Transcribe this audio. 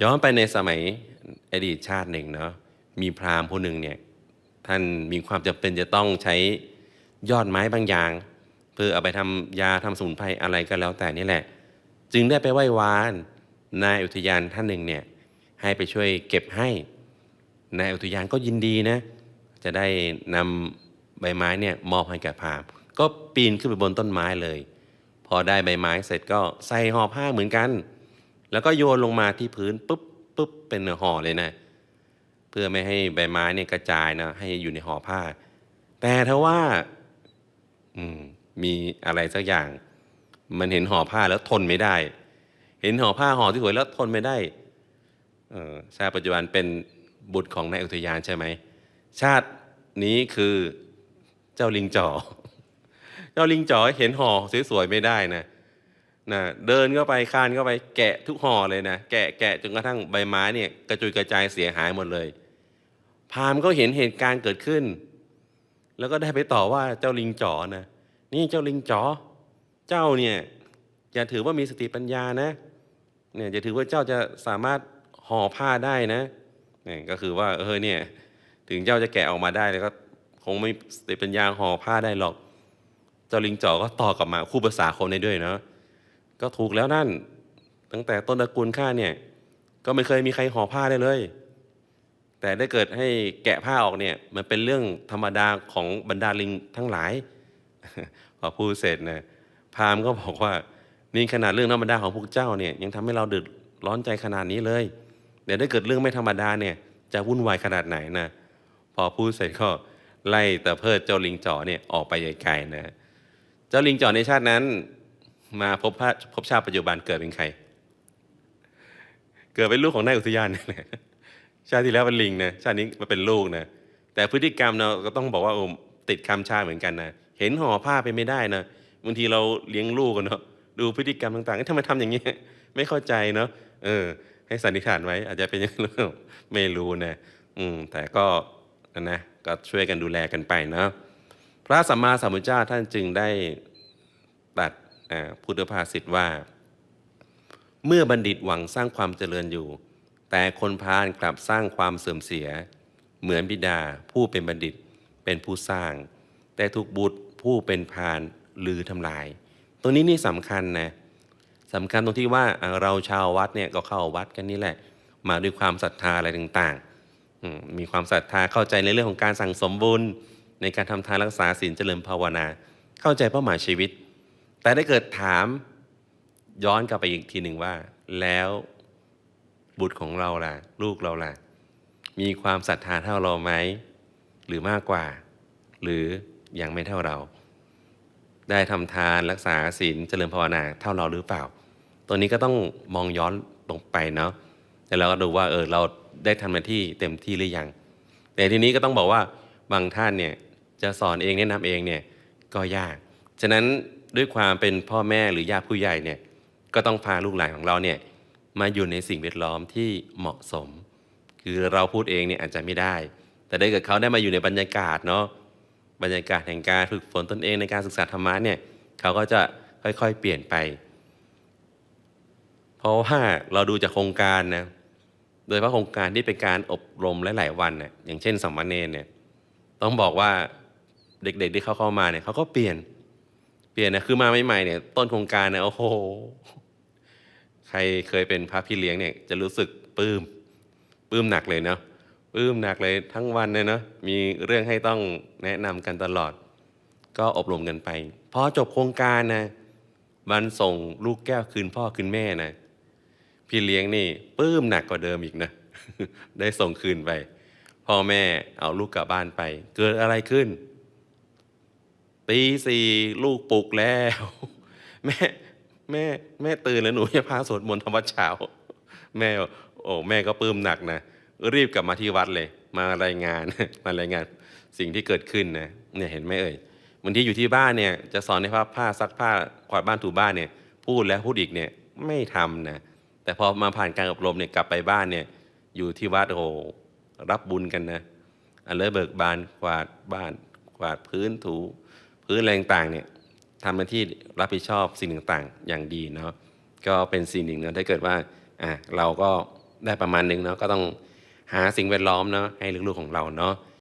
ย้อนไปในสมัยอดีตชาติหนึ่งเนาะมีพราหมณ์ผู้หนึ่งเนี่ยท่านมีความจำเป็นจะต้องใช้ยอดไม้บางอย่าง เพื่อเอาไปทำยาทำสมุนไพรอะไรก็แล้วแต่นี่แหละ จึงได้ไปไหว้วานนายอุทยานท่านหนึ่งเนี่ยให้ไปช่วยเก็บให้นายอุทยานก็ยินดีนะ จะได้นำใบไม้เนี่ยมอบให้แก่พราหมณ์ก็ปีนขึ้นไปบนต้นไม้เลย พอได้ใบไม้เสร็จก็ใส่ห่อผ้าเหมือนกัน แล้วก็โยนลงมาที่พื้นปุ๊บปุ๊บเป็นห่อเลยนะ เพื่อไม่ให้ใบไม้เนี่ยกระจายนะให้อยู่ในห่อผ้า แต่ถ้าว่า อืม มีอะไรสักอย่าง มันเห็นห่อผ้าแล้วทนไม่ได้ เห็นห่อผ้าห่อที่สวยแล้วทนไม่ได้เออชาติปัจจุบันเป็นบุตรของนายอุทยานใช่ไหมชาตินี้คือเจ้าลิงจ่อเจ้าลิงจ่อเห็นห่อสวยๆไม่ได้นะ นะเดินเข้าไปคานเข้าไปแกะทุกห่อเลยนะแกะแกะจนกระทั่งใบไม้เนี่ยกระจุยกระจายเสียหายหมดเลย พามก็เห็นเหตุการณ์เกิดขึ้น แล้วก็ได้ไปต่อว่าเจ้าลิงจ๋อนะนี่เจ้าลิงจ๋อเจ้าเนี่ยอย่าถือว่ามีสติปัญญานะเนี่ยอย่าถือว่าเจ้าจะสามารถห่อผ้าได้นะเนี่ยก็คือว่าเออเนี่ยถึงเจ้าจะแกะออกมาได้แล้วก็คงไม่สติปัญญาห่อผ้าได้หรอก เจ้าลิงจ๋อก็ต่อกลับมาคู่ภาษาคนได้ด้วยเนาะ ก็ถูกแล้วนั่น ตั้งแต่ต้นตระกูลข้าเนี่ย ก็ไม่เคยมีใครห่อผ้าได้เลย แต่ได้เกิดให้แกะผ้าออกเนี่ย มันเป็นเรื่องธรรมดาของบรรดาลิงทั้งหลายพอพูดเสร็จนะพราหมณ์ก็บอกว่านี่ขนาดเรื่องธรรมดาของพวกเจ้าเนี่ยยังทำให้เราเดือดร้อนใจขนาดนี้เลยเดี๋ยวถ้เกิดเรื่องไม่ธรรมดาเนี่ยจะวุ่นวายขนาดไหนนะพอพูดเสร็จก็ไล่แต่เพิดเจ้าลิงจ่อเนี่ยออกไปไกลๆนะเจ้าลิงจ่อในชาตินั้น มาพบพระพบชาติปัจจุบันเกิดเป็นใคร เกิดเป็นลูกของนายอุทยานนี่แหละชาติที่แล้วเป็นลิงนะชาตินี้มาเป็นลูกนะแต่พฤติกรรมเราก็ต้องบอกว่าติดคำชาเหมือนกันนะเห็นห่อผ้าไปไม่ได้นะบางทีเราเลี้ยงลูกกันเนาะดูพฤติกรรมต่างๆทำไมทำอย่างนี้ ไม่เข้าใจเนาะเออ ให้สันนิษฐานไว้ อาจจะเป็นอย่างนั้ไม่รู้นะอืมแต่ก็นะนะก็ช่วยกันดูแลกันไปเนาะพระสัมมาสัมพุทธเจ้าท่านจึงได้ตัด พุทธภาษิตว่า เมื่อบัณฑิตหวังสร้างความเจริญอยู่ แต่คนพาลกลับสร้างความเสื่อมเสีย เหมือนบิดาผู้เป็นบัณฑิตเป็นผู้สร้าง แต่ถูกบุตรผู้เป็นพาลลือทำลาย ตรงนี้นี่สำคัญนะสำคัญตรงที่ว่าเราชาววัดเนี่ยก็เข้าวัดกันนี่แหละ มาด้วยความศรัทธาอะไรต่างๆมมีความศรัทธาเข้าใจในเรื่องของการสั่งสมบุญในการทำทานรักษาศีลเจริญภาวนา เข้าใจเป้าหมายชีวิต แต่ได้เกิดถามย้อนกลับไปอีกทีหนึ่งว่า แล้วบุตรของเราล่ะ ลูกเราล่ะ มีความศรัทธาเท่าเราไหม หรือมากกว่า หรือยังไม่เท่าเรา ได้ทำทานรักษาศีลเจริญภาวนาเท่าเราหรือเปล่า ตัวนี้ก็ต้องมองย้อนลงไปเนาะแต่เราก็ดูว่าเออเราได้ทำหน้าที่เต็มที่หรือยัง แต่ทีนี้ก็ต้องบอกว่าบางท่านเนี่ยจะสอนเองแนะนำเองเนี่ยก็ยาก ฉะนั้น ด้วยความเป็นพ่อแม่หรือญาติผู้ใหญ่เนี่ยก็ต้องพาลูกหลานของเราเนี่ยมาอยู่ในสิ่งแวดล้อมที่เหมาะสม คือเราพูดเองเนี่ยอาจจะไม่ได้ แต่ได้เกิดเขาได้มาอยู่ในบรรยากาศเนาะบรรยากาศแห่งการฝึกฝนตนเองในการศึกษาธรรมะเนี่ยเขาก็จะค่อยๆเปลี่ยนไป เพราะว่าเราดูจากโครงการนะโดยเฉพาะโครงการที่เป็นการอบรมหลายๆวันเนี่ยอย่างเช่นสัมมาเนรเนี่ยต้องบอกว่าเด็กๆที่เขาเข้ามาเนี่ยเขาก็เปลี่ยน เปลี่ยนนะคือมาใหม่ๆเนี่ยต้นโครงการเนี่ยโอ้โหใครเคยเป็นพระพี่เลี้ยงเนี่ยจะรู้สึกปลื้มปลื้มหนักเลยเนาะปลื้มหนักเลยทั้งวันเลยเนาะมีเรื่องให้ต้องแนะนำกันตลอด ก็อบรมกันไปพอจบโครงการนะมันส่งลูกแก้วคืนพ่อคืนแม่นะพี่เลี้ยงนี่ปลื้มหนักกว่าเดิมอีกนะได้ส่งคืนไปพ่อแม่เอาลูกกลับบ้านไป เกิดอะไรขึ้น ตีสี่ลูกปลุกแล้ว แม่แม่แม่ตื่นแล้วหนูจะพาสวดมนต์ทำวัดเช้า แม่โอ้แม่ก็ปลื้มหนักนะรีบกลับมาที่วัดเลย มารายงานมารายงานสิ่งที่เกิดขึ้นนะเนี่ยเห็นไหมเอ่ยบางทีอยู่ที่บ้านเนี่ยจะสอนในผ้าผ้าซักผ้ากวาดบ้านถูบ้านเนี่ย พูดแล้วพูดอีกเนี่ยไม่ทำนะแต่พอมาผ่านการอบรมเนี่ยกลับไปบ้านเนี่ยอยู่ที่วัดโอ้รับบุญกันนะอันเลยเบิกบานกวาดบ้านกวาดพื้นถู พื้นอะไรต่างเนี่ยทำหน้าที่รับผิดชอบสิ่งต่างๆ อย่างดีเนาะก็เป็นสิ่งหนึ่งนะถ้าเกิดว่าอะเราก็ได้ประมาณหนึงเนาะก็ต้องหาสิ่งแวดล้อมเนาะให้ลูกๆของเราเนาะ